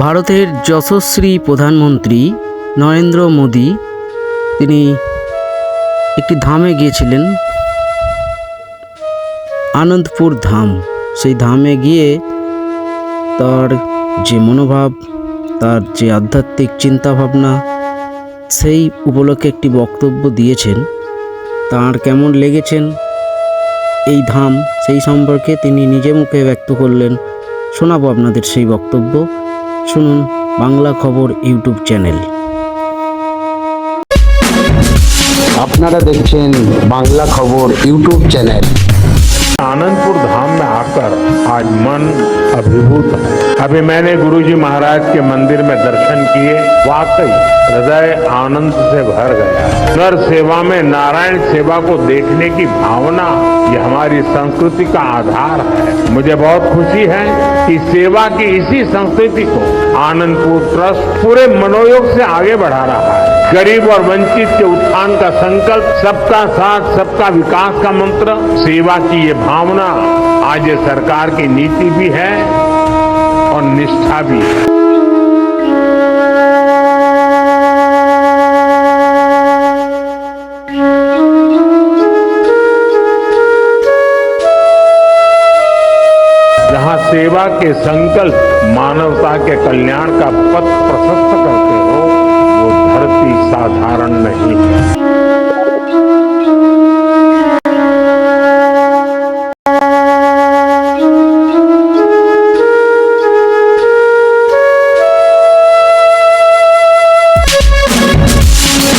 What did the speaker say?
ভারতের যশস্বী প্রধানমন্ত্রী নরেন্দ্র মোদী, তিনি একটি ধামে গিয়েছিলেন, আনন্দপুর ধাম। সেই ধামে গিয়ে তার যে মনোভাব, তার যে আধ্যাত্মিক চিন্তাভাবনা, সেই উপলক্ষে একটি বক্তব্য দিয়েছেন। তার কেমন লেগেছেন এই ধাম, সেই সম্পর্কে তিনি নিজে মুখে ব্যক্ত করলেন। শোনাবো আপনাদের সেই বক্তব্য। শুনুন বাংলা খবর ইউটিউব চ্যানেল আপনারা দেখছেন বাংলা খবর ইউটিউব চ্যানেল आनंदपुर धाम में आकर आज मन अभिभूत है अभी मैंने गुरुजी महाराज के मंदिर में दर्शन किए, वाकई हृदय आनंद से भर गया। नर सेवा में नारायण सेवा को देखने की भावना ये हमारी संस्कृति का आधार है। मुझे बहुत खुशी है कि सेवा की इसी संस्कृति को आनंदपुर ट्रस्ट पूरे मनोयोग से आगे बढ़ा रहा है। गरीब और वंचित के उत्थान का संकल्प, सबका साथ, सबका विकास का मंत्र, सेवा की ये भावना आज ये सरकार की नीति भी है। और निष्ठा भी। है जहाँ सेवा के संकल्प मानवता के कल्याण का पथ प्रशस्त करते हो, वो धरती साधारण नहीं है।